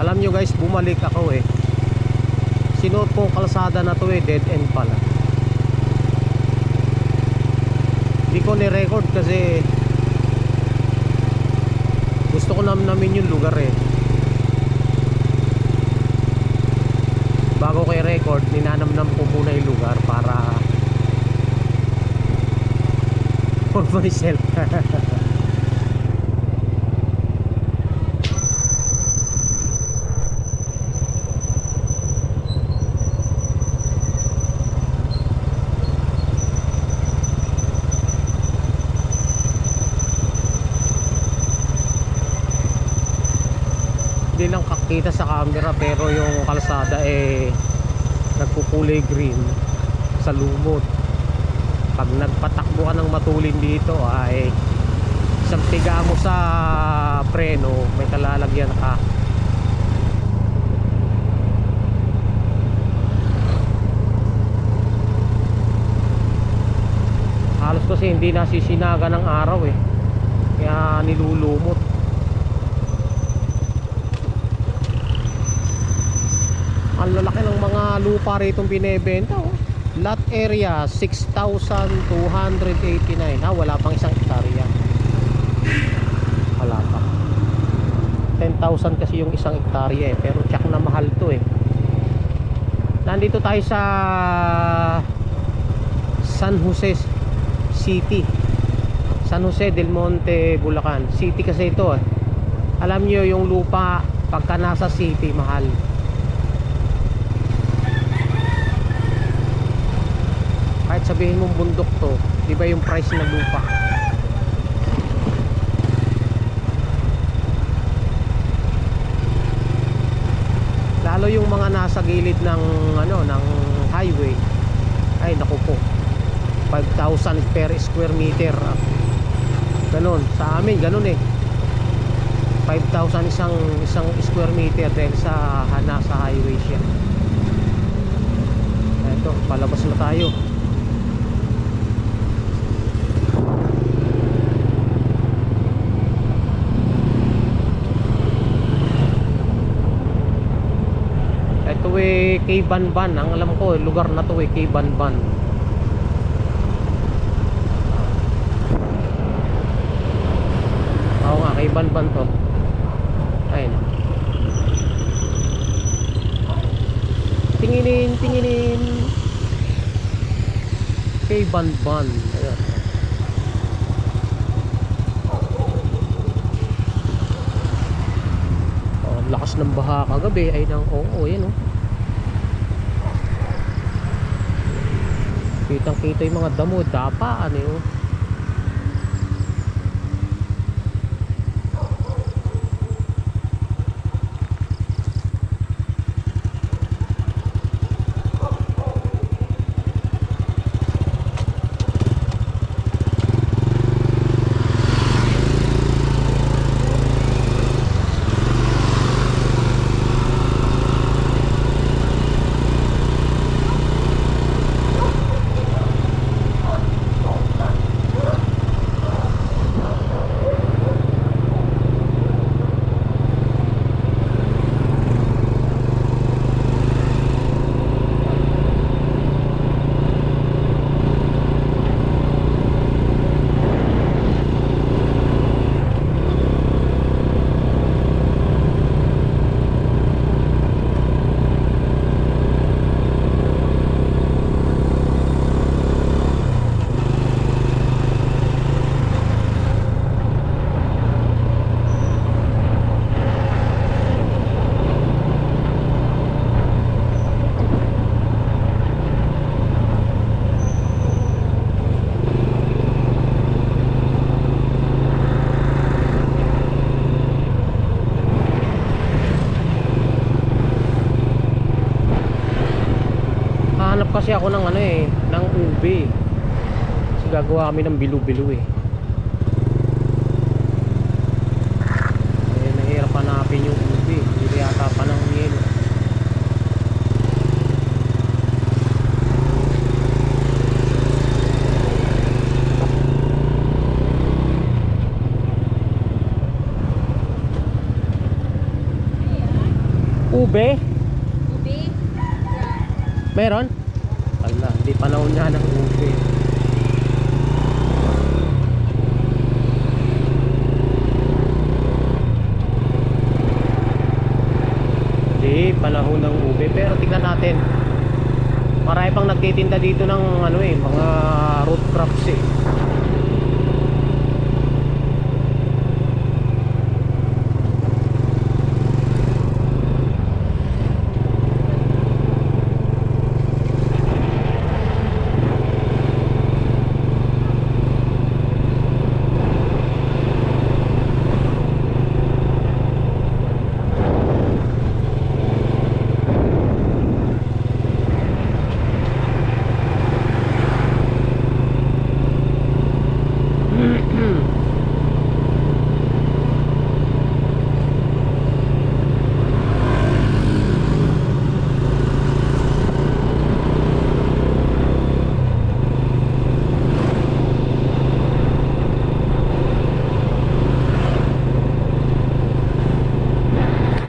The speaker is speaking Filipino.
Alam nyo guys, bumalik ako eh. Sinuot kong kalsada na to eh, dead end pala. Hindi ko ni-record kasi gusto ko namnamin yung lugar eh. Bago ko i-record, ninanamnam ko muna yung lugar para for myself. lang kakita sa camera pero yung kalsada eh nagkukulay green sa lumot pag nagpatakbo ka ng matulin dito ay isang tiga mo sa preno may kalalagyan ka. Halos kasi hindi nasisinaga ng araw eh. Kaya nilulumot. Ang lalaki ng mga lupa rito binebenta oh. Lot area 6,289 ha wala pang isang hektarya. Wala pa. 10,000 kasi yung isang hektarya eh pero tsak na mahal to eh. Nandito tayo sa San Jose City. San Jose del Monte Bulacan. City kasi ito eh. Alam nyo yung lupa pagka nasa city mahal sabihin mong bundok to di ba yung price ng lupa? Lalo yung mga nasa gilid ng ano ng highway. Ay naku po. 5,000 per square meter. Ganun sa amin ganun eh. 5,000 isang isang square meter dahil sa nasa highway siya. Eto palabas na tayo Ito eh kay Banban. Ang alam ko, lugar na to eh kay Banban. Oo nga, kay Banban to. Ayun. Tinginin, tinginin. Kay Banban. Ayun. Oh, lakas ng baha kagabi ay nang oo, yan oh. Kitang kita yung mga damo, dapaan eh oh. kasi ako ng ano eh, ng ube. Kasi gagawa kami ng bilo-bilo eh. eh nahirap hanapin yung ube. Hindi yata pa ng yelo. Ube? Ube? Meron? Meron? Ala, hindi panahon niya ng ube. Hindi, panahon ng ube. Pero tignan natin. Marami pang nagtitinda dito ng ano eh, mga root crops eh.